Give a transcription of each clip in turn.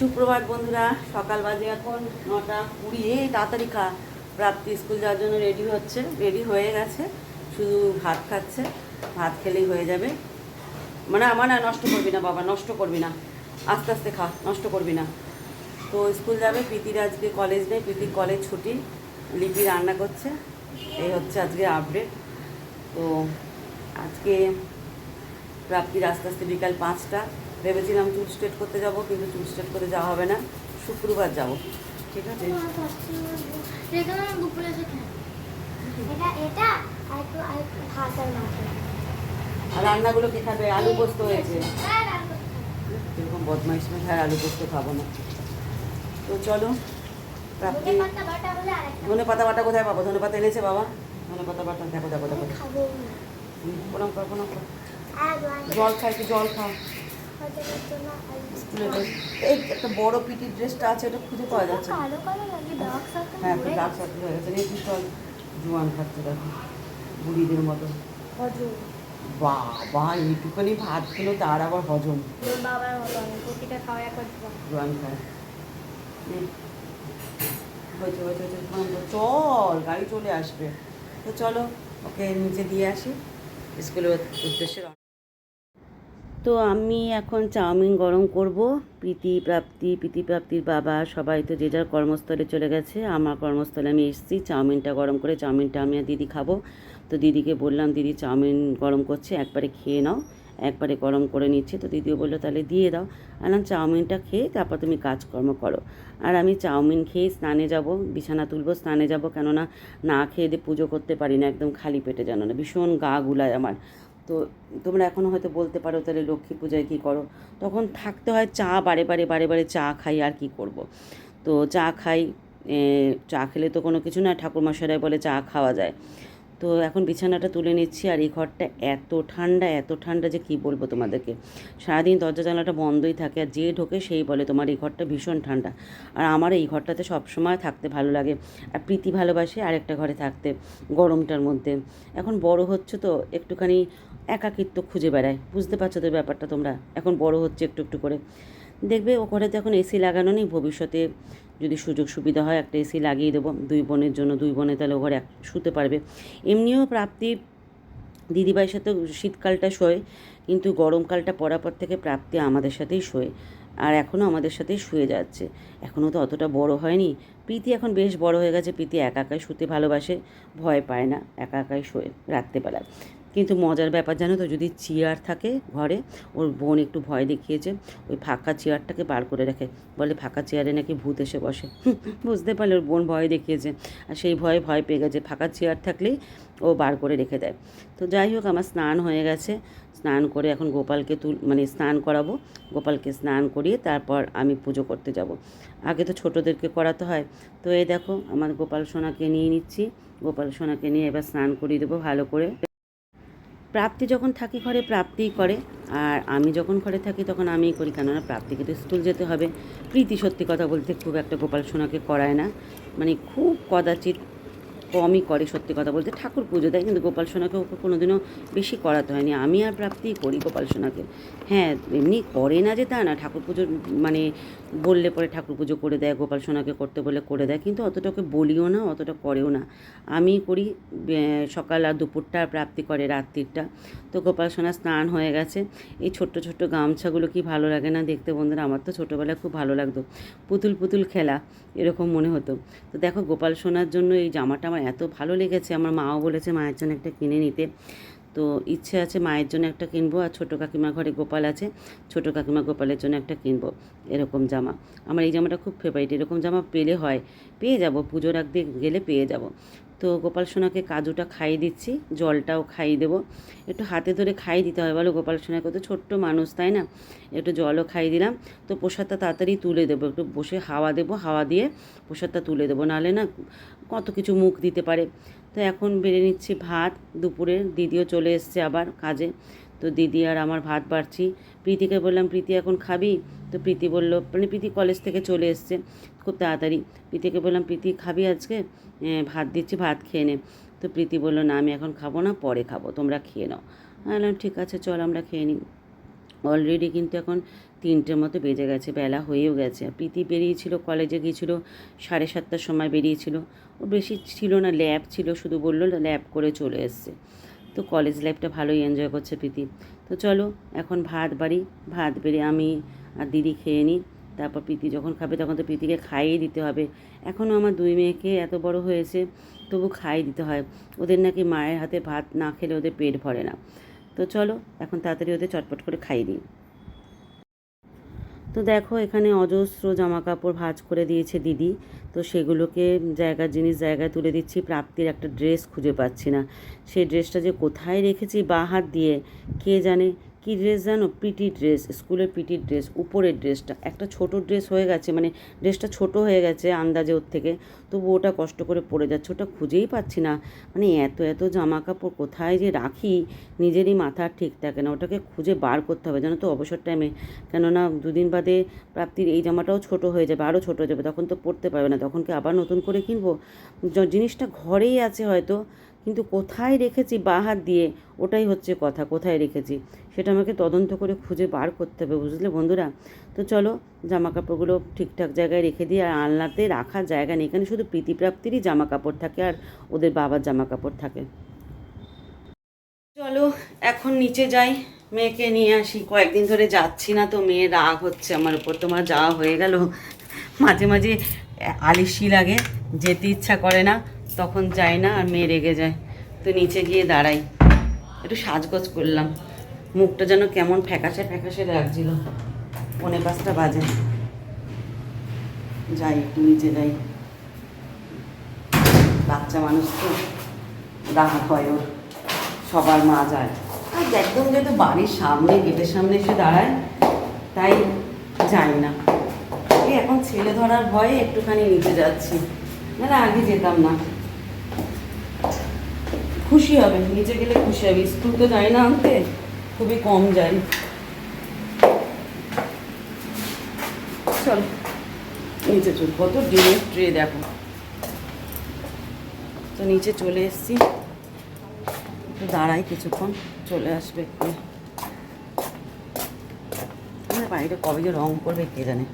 সুপ্রভাত বন্ধুরা, সকাল বাজে এখন, নটা কুড়ি, এই তাড়াতাড়ি খা। প্রাপ্তি স্কুল যাওয়ার জন্য রেডি হচ্ছে রেডি হয়ে গেছে। শুধু ভাত খাচ্ছে, ভাত খেলেই হয়ে যাবে। মানে আমার না নষ্ট করবি না বাবা, নষ্ট করবি না। আস্তে আস্তে খা, নষ্ট করবি না। তো স্কুল যাবে, প্রীতির আজকে কলেজ নেই প্রীতির কলেজ ছুটি। লিপি রান্না করছে, এই হচ্ছে আজকে আপডেট তো আজকে প্রাপ্তির আস্তে আস্তে বিকাল পাঁচটা। ভেবেছিলাম চুল স্ট্রেট করতে যাব কিন্তু চুল স্ট্রেট করে যাওয়া হবে না। শুক্রবার যাব। ঠিক আছে? আর রান্নাগুলো কি খাবে? আলু পোস্ত হয়েছে। এরকম বদমাইশ মেয়ে হ্যাঁ আলু পোস্ত খাব না। তো চলো প্রাপ্তি ধনে পাতা বাটা কোথায় পাবো? ধনে পাতা এনেছে বাবা? ধনে পাতা বাটা দেখো দেখো দেখো। প্রণাম কর প্রণাম কর জল খাই একটু জল খাও। এই একটা বড় পিটির ড্রেসটা আছে ওটা খুঁজে পাওয়া যাচ্ছে হ্যাঁ ডাক সার্কেল হয়ে গেছে। নিয়ে চল জোয়ান খাচ্ছে দেখো বুড়িদের মতো। বাবা এইটুখানি ভাত খেলো তার আবার হজম। জোয়ান। খায়। চল গাড়ি চলে আসবে। তো চলো ওকে নিচে দিয়ে আসি। স্কুলের উদ্দেশ্যে। তো আমি এখন চাউমিন গরম করব। প্রীতি প্রাপ্তি, প্রীতি প্রাপ্তির বাবা, সবাই তো যে যার কর্মস্থলে চলে গেছে। আমার কর্মস্থলে আমি এসেছি, চাউমিনটা গরম করে চাউমিনটা আমি আর দিদি খাব। তো দিদিকে বললাম, দিদি চাউমিন গরম করছে, একবারে খেয়ে নাও, একবারে গরম করে নিচ্ছে। তো দিদিও বলল, তাহলে দিয়ে দাও। আলাম চাউমিনটা খেয়ে তারপর তুমি কাজকর্ম করো। আর আমি চাউমিন খেয়ে স্নানে যাব, বিছানা তুলবো, স্নানে যাব। কেননা না খেয়ে দিয়ে পুজো করতে পারি না, একদম খালি পেটে জানো না, ভীষণ গা গুলায় আমার। তো তোমরা এখনও হয়তো বলতে পারো, তাহলে লক্ষ্মী পূজায় কী করো তখন থাকতে হয় চা, বারে বারে বারে বারে চা খাই, আর কি করব। তো চা খাই চা খেলে তো কোনো কিছু না, ঠাকুরমশাই বলে চা খাওয়া যায় তো এখন বিছানাটা তুলে নিচ্ছি আর এই ঘরটা এত ঠান্ডা এত ঠান্ডা যে কী বলব তোমাদেরকে? সারাদিন দরজা জানলাটা বন্ধই থাকে আর যে ঢোকে সেই বলে তোমার এই ঘরটা ভীষণ ঠান্ডা। আর আমার এই ঘরটাতে সবসময় থাকতে ভালো লাগে। আর প্রীতি ভালোবাসে আরেকটা ঘরে থাকতে গরমটার মধ্যে। এখন বড় হচ্ছে তো একটুখানি একাকিত্ব খুঁজে বেড়ায়। বুঝতে পারছ তো ব্যাপারটা তোমরা? এখন বড় হচ্ছে একটু একটু করে। দেখবে ও ঘরে তো এখন এসি লাগানো নেই, ভবিষ্যতে যদি সুযোগ সুবিধা হয় একটা এসি লাগিয়ে দেবো। দুই বোনের জন্য, দুই বোনে তাহলে ও ঘরে এক- শুতে পারবে। এমনিও প্রাপ্তি দিদিভাইয়ের সাথে শীতকালটা শোয়, কিন্তু গরমকালটা পড়ার পর থেকে প্রাপ্তি আমাদের সাথেই শোয়। আর এখনও আমাদের সাথেই শুয়ে যাচ্ছে। এখনও তো অতটা বড় হয়নি। প্রীতি এখন বেশ বড় হয়ে গেছে। প্রীতি একা একাই শুতে ভালোবাসে, ভয় পায় না। একা একাই শোয় রাত্রেবেলায়। কিন্তু মজার ব্যাপার জানো তো, যদি চেয়ার থাকে ঘরে, ওর বোন একটু ভয় দেখিয়েছে, ওই ফাঁকা চেয়ারটাকে বার করে রাখে, বলে ফাঁকা চেয়ারে নাকি ভূত এসে বসে। বুঝতে পারলে ওর বোন ভয় দেখিয়েছে, আর সেই ভয়ে ভয় পেয়ে গেছে, ফাঁকা চেয়ার থাকলেই ও বার করে রেখে দেয়। তো যাই হোক, আমার স্নান হয়ে গেছে, স্নান করে এখন গোপালকে তুল মানে স্নান করাবো, গোপালকে স্নান করিয়ে তারপর আমি পুজো করতে যাব। আগে তো ছোটোদেরকে করাতে হয়, তো এই দেখো, আমার গোপাল সোনাকে নিয়ে নিচ্ছি, গোপাল সোনাকে নিয়ে এবার স্নান করিয়ে দেবো ভালো করে। প্রাপ্তি যখন থাকি ঘরে, প্রাপ্তিই করে। আর আমি যখন ঘরে থাকি, তখন আমিই করি, কেননা প্রাপ্তিকে তো স্কুল যেতে হবে। প্রীতি সত্যি কথা বলতে খুব একটা গোপাল সোনাকে করায় না। মানে খুব কদাচিৎ কমই করে, সত্যি কথা বলতে। ঠাকুর পুজো দেয়, কিন্তু গোপাল সোনাকে ওকে কোনোদিনও বেশি করাতে হয়নি। আমি আর প্রাপ্তিই করি গোপাল সোনাকে। হ্যাঁ এমনি করে না যে তা না, ঠাকুর পুজো মানে বললে পরে ঠাকুর পুজো করে দেয়, গোপাল সোনাকে করতে বলে করে দেয়, কিন্তু অতটা ওকে বলিও না, অতটা করেও না। আমি করি সকাল আর দুপুরটা প্রাপ্তি করে, রাত্রিরটা। তো গোপাল সোনা স্নান হয়ে গেছে। এই ছোট্ট ছোট্ট গামছাগুলো কি ভালো লাগে না দেখতে বন্ধুরা? আমার তো ছোটোবেলায় খুব ভালো লাগতো। পুতুল পুতুল খেলা, এরকম মনে হতো। তো দেখো, গোপাল সোনার জন্য এই জামাটা আমার এত ভালো লেগেছে। আমার মাও বলেছে, মায়ের জন্য একটা কিনে নিতে। তো ইচ্ছে আছে মায়ের জন্য একটা কিনবো আর ছোটো কাকিমা ঘরে গোপাল আছে, ছোটো কাকিমা গোপালের জন্য একটা কিনবো এরকম জামা। আমার এই জামাটা খুব ফেভারিট এরকম জামা পেলে হয়, পেয়ে যাব। পুজোর আগ দিয়ে গেলে পেয়ে যাব। তো গোপাল সোনাকে কাজুটা খাইয়ে দিচ্ছি জলটাও খাইয়ে দেবো। একটু হাতে ধরে খাইয়ে দিতে হয় বলো গোপাল সোনাকে তো ছোট্ট মানুষ তাই না? একটু জলও খাইয়ে দিলাম। তো প্রসাদটা তাড়াতাড়ি তুলে দেবো একটু বসে হাওয়া দেবো হাওয়া দিয়ে প্রসাদটা তুলে দেবো। নাহলে না কত কিছু মুখ দিতে পারে। তো এখন বেড়ে নিচ্ছি ভাত দুপুরে দিদিও চলে এসছে আবার কাজে। তো দিদি আর আমার ভাত বাড়ছি। প্রীতিকে বললাম প্রীতি এখন খাবি? তো প্রীতি বলল মানে প্রীতি কলেজ থেকে চলে এসছে খুব তাড়াতাড়ি। প্রীতিকে বললাম প্রীতি খাবি আজকে? "হ্যাঁ, ভাত দিচ্ছি, ভাত খেয়ে নে। তো প্রীতি বলল, না, আমি এখন খাব না, পরে খাব, তোমরা খেয়ে নাও। বললাম, ঠিক আছে, চল, আমরা খেয়ে নিই। অলরেডি কিন্তু এখন তিনটের মতো বেজে গেছে, বেলা হয়েও গেছে। প্রীতি বেরিয়েছিল, কলেজে গিয়েছিল, সাড়ে সাতটার সময় বেরিয়েছিল। ও বেশি ছিল না, ল্যাব ছিল, শুধু বলল, ল্যাব করে চলে এসছে। তো কলেজ লাইফটা ভালোই এনজয় করছে প্রীতি। তো চলো, এখন ভাত বাড়ি, ভাত বেড়ে আমি আর দিদি খেয়ে নিই। তারপর প্রীতি যখন খাবে তখন তো প্রীতিকে খাইয়ে দিতে হবে। এখনও আমার দুই মেয়েকে এত বড় হয়েছে, তবু খাইয়ে দিতে হয়। ওদের নাকি মায়ের হাতে ভাত না খেলে ওদের পেট ভরে না। তো চলো, এখন তাড়াতাড়ি ওদের চটপট করে খাইয়ে দিই। তো দেখো, এখানে অজস্র জামা কাপড় ভাজ করে দিয়েছে দিদি। তো সেগুলোকে জায়গার জিনিস জায়গায় তুলে দিচ্ছি, প্রাপ্তির একটা ড্রেস খুঁজে পাচ্ছি না। সেই ড্রেসটা যে কোথায় রেখেছি, বা হাত দিয়ে, কে জানে? কি ড্রেস জানো? পিটি ড্রেস স্কুলের পিটি ড্রেস উপরের ড্রেসটা একটা ছোট ড্রেস হয়ে গেছে মানে ড্রেসটা ছোট হয়ে গেছে আন্দাজে ওর থেকে। তবু ওটা কষ্ট করে পড়ে যাচ্ছে, ওটা খুঁজেই পাচ্ছি না। মানে এত এত জামা কাপড় কোথায় যে রাখি? নিজেরই মাথা ঠিক থাকে না। ওটাকে খুঁজে বার করতে হবে, জানো তো অবসর টাইমে কেননা দুদিন বাদে প্রাপ্তির এই জামাটাও ছোট হয়ে যাবে আরও ছোট হয়ে যাবে। তখন তো পরতে পারবে না। তখন কি আবার নতুন করে কিনবো? জিনিসটা ঘরেই আছে হয়তো। কিন্তু কোথায় রেখেছি বা হাত দিয়ে, ওটাই হচ্ছে কথা, কোথায় রেখেছি? সেটা আমাকে তদন্ত করে খুঁজে বার করতে হবে, বুঝলে বন্ধুরা? তো চলো জামা কাপড়গুলো ঠিকঠাক জায়গায় রেখে দিই, আর আলনাতে রাখার জায়গা নেই। এখানে শুধু প্রীতিপ্রাপ্তিরই জামা কাপড় থাকে আর ওদের বাবার জামা কাপড় থাকে। চলো, এখন নিচে যাই, মেয়েকে নিয়ে আসি। কয়েকদিন ধরে যাচ্ছি না তো মেয়ে রাগ হচ্ছে আমার উপর, তোমার যাওয়া হয়ে গেল। মাঝে মাঝে আলিশি লাগে, যেতে ইচ্ছা করে না। তখন যায় না আর মেয়ে রেগে যায়। তো নিচে গিয়ে দাঁড়াই। একটু সাজগোজ করলাম। মুখটা যেন কেমন ফ্যাকাশে ফ্যাকাশে লাগছিল। পনে পাঁচটা বাজে। যাই, একটু নিচে যাই। বাচ্চা মানুষ তো রাগ হয় ওর। সবার মা যায়। আর একদম যেহেতু বাড়ির সামনে, গেটের সামনে এসে দাঁড়ায়, তাই যাই না। এই এখন ছেলে ধরার ভয়ে একটুখানি নিচে যাচ্ছি। না আগে যেতাম না। খুশি হবে নিচে গেলে খুশি হবে। স্কুল তো যাই না আনতে, খুবই কম যাই। চল নিচে চল, কত ডিমের ট্রে দেখো। তো নিচে চলে এসেছি। একটু দাঁড়াই কিছুক্ষণ, চলে আসবে একটু আমাদের বাড়িটা কবে যে রং করবে কে জানে?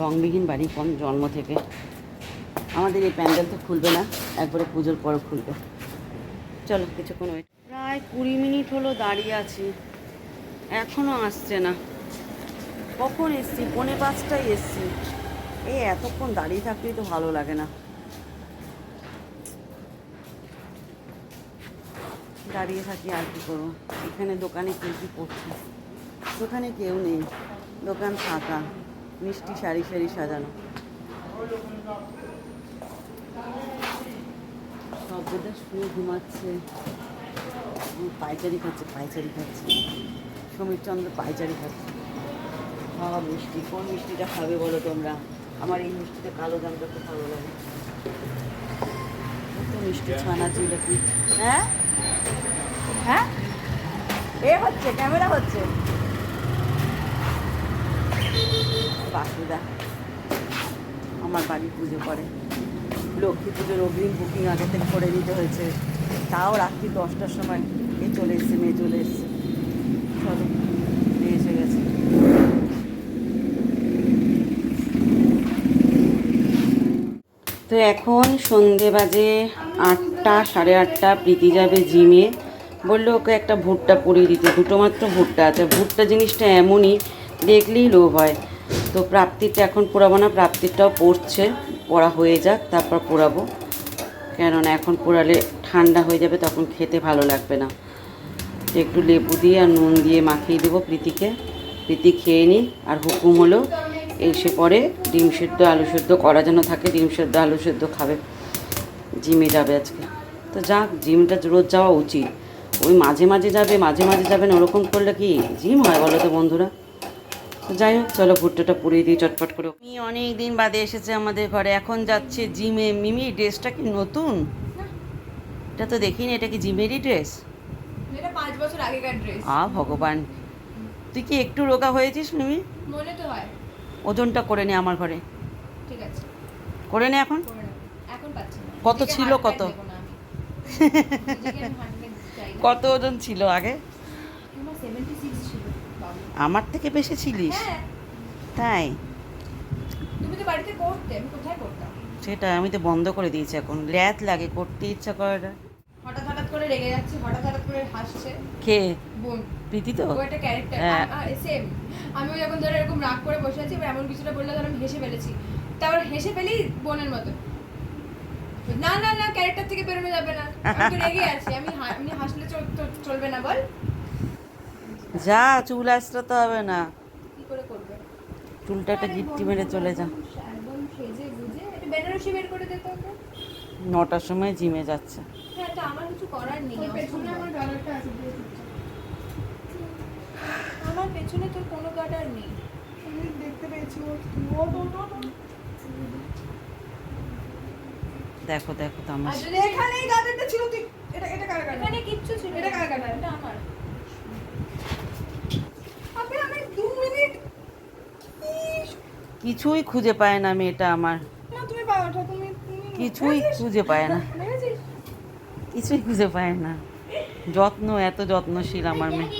রংবিহীন বাড়ি কম জন্ম থেকে? আমাদের এই প্যান্ডেল তো খুলবে না, একবারে পুজোর পর খুলবে। চলো কিছুক্ষণ ওয়েট প্রায় কুড়ি মিনিট হলো দাঁড়িয়ে আছি। এখনও আসছে না। কখন এসছি? পৌনে পাঁচটায় এসছি। এই এতক্ষণ দাঁড়িয়ে থাকলেই তো ভালো লাগে না। দাঁড়িয়ে থাকি আর কি করব? এখানে দোকানে কেউ কি করছে? দোকানে কেউ নেই। দোকান ফাঁকা। মিষ্টি সারি সারি সাজানো। সব বোধহয় শুয়ে ঘুমাচ্ছে। উম, পায়চারি খাচ্ছে পায়চারি খাচ্ছে। সমীরচন্দ্র পায়চারি খাচ্ছে। খাওয়া মিষ্টি। কোন মিষ্টিটা খাবে বলো তোমরা? আমার এই মিষ্টিটা কালো দামটা খুব ভালো লাগে। কত মিষ্টি ছানা কি? হ্যাঁ? হ্যাঁ? এ হচ্ছে ক্যামেরা হচ্ছে। বাসুদা আমার বাড়ি পুজো করে। লক্ষ্মী পুজোর অগ্রিম বুকিং আগে থেকে করে নিতে হয়েছে। তাও রাত্রি দশটার সময় এই চলে এসছে, মেয়ে চলে এসছে। চলো এসে গেছে। তো এখন সন্ধে বাজে আটটা, সাড়ে আটটা, প্রীতি যাবে জিমে। বলল ওকে একটা ভুট্টা পরিয়ে দিতে, দুটো মাত্র ভুট্টা আছে। ভুট্টা জিনিসটা এমনই, দেখলেই লোভ হয়। তো প্রাপ্তিটা এখন পোড়াবো না, প্রাপ্তিরটাও পড়ছে। পড়া হয়ে যাক, তারপর পোড়াবো। কেননা এখন পোড়ালে ঠান্ডা হয়ে যাবে, তখন খেতে ভালো লাগবে না। একটু লেবু দিয়ে আর নুন দিয়ে মাখিয়ে দেবো প্রীতিকে। প্রীতি খেয়ে নিই আর হুকুম হলো এসে পরে ডিম সেদ্ধ, আলু সেদ্ধ করা যেন থাকে, ডিম সেদ্ধ, আলু সেদ্ধ খাবে। জিমে যাবে আজকে। তো যাক, জিমটা রোজ যাওয়া উচিত। ওই মাঝে মাঝে যাবে, মাঝে মাঝে যাবে না, ওরকম করলে কি? জিম হয় বলো তো বন্ধুরা। যাই হোক চলো ভুট্টাটা পুড়িয়ে দিই চটপট করে। মিমি অনেক দিন বাদে এসেছে আমাদের ঘরে এখন যাচ্ছে জিমে। মিমি ড্রেসটা কি নতুন? এটা তো দেখিনি এটা কি জিমেরই ড্রেস? এটা পাঁচ বছর আগেকার ড্রেস। আ ভগবান। তুই কি একটু রোগা হয়েছিস মিমি? মনে তো হয়। ওজনটা করে নে আমার ঘরে। ঠিক আছে। করে নে এখন। এখন পাচ্ছি কত ছিল কত? আমি। আমি। কত ওজন ছিল আগে? আমার 76 ছিল আমার থেকে বেশি ছিলিস? হ্যাঁ। তাই? তুমি তো বাড়িতে করতে আমি কোথায় করতাম? সেটা আমি তো বন্ধ করে দিয়েছি এখন। ল্যাত লাগে করতে ইচ্ছা করে না। হঠাৎ হঠাৎ করে রেগে যাচ্ছে হঠাৎ হঠাৎ করে হাসছে। কে? বোন। প্রীতি তো? ও একটা ক্যারেক্টার। সেম আমিও যখন ধরো এরকম রাগ করে বসে আছি এবার এমন কিছুটা বললে ধরো আমি হেসে ফেলেছি। তারপর হেসে ফেলি বোনের মতো। না না না ক্যারেক্টার থেকে বেরোনো যাবে না। আমি রেগে আছি আমি আমি হাসলে চল- চল- চলবে না বল। যা চুল আসতে হবে না। কি করে করবে? চুলটা একটা গিট্টি মেরে চলে যা। একদম সেজে গুজে একটা বেনারসি বের করে দিতে ওকে নটার সময় জিমে যাচ্ছে। হ্যাঁ এটা আমার কিছু করার নেই। পেছনে আমার গালাটা আছে আমার পেছনে তোর কোনো গার্ডার নেই। আমি দেখতে পেয়েছি ও ও ও ও দেখো দেখো তামাশা। যদি এখানে ছিল তুই এটা এটা কার গার্ডেন এখানে কিচ্ছু ছিল এটা কার এটা আমার আপনি আমি দু মিনিট কিছুই খুঁজে পায় না মেয়েটা আমার। কিছুই খুঁজে পায় না। কিছুই খুঁজে পায় না। যত্ন এত যত্নশীল আমার মেয়ে।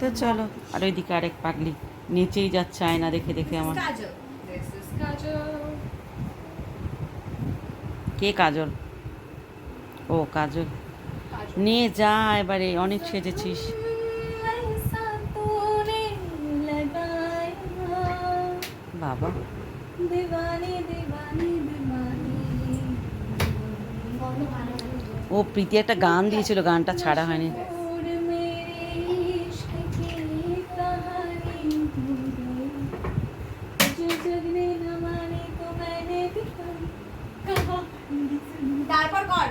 তো চলো আর ওইদিকে আরেক পাগলি। নিচেই যাচ্ছে আয়না দেখে দেখে আমার। কে কাজল? ও কাজল। নিয়ে যা এবারে অনেক সেজেছিস। ও প্রীতি একটা গান দিয়েছিল গানটা ছাড়া হয়নি। তারপর কর।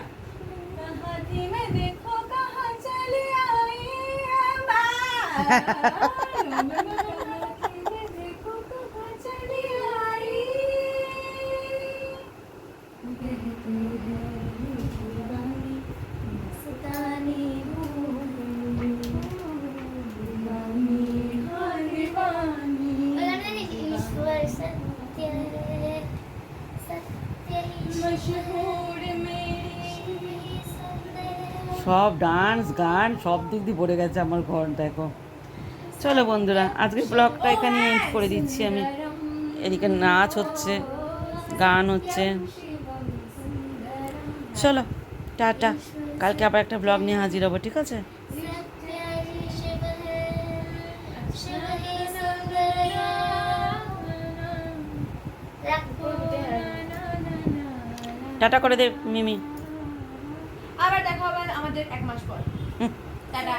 দেখো সব ডান্স গান, সব দিক দিয়ে ভরে গেছে আমার ঘর, দেখো। চলো বন্ধুরা, আজকে ব্লগটা এখানে এন্ড করে দিচ্ছি আমি। এদিকে নাচ হচ্ছে, গান হচ্ছে। চলো, টাটা। কালকে আবার একটা ব্লগ নিয়ে হাজির হব, ঠিক আছে? টাটা করে দে, মিমি। আবার দেখা হবে আমাদের এক মাস পর। টাটা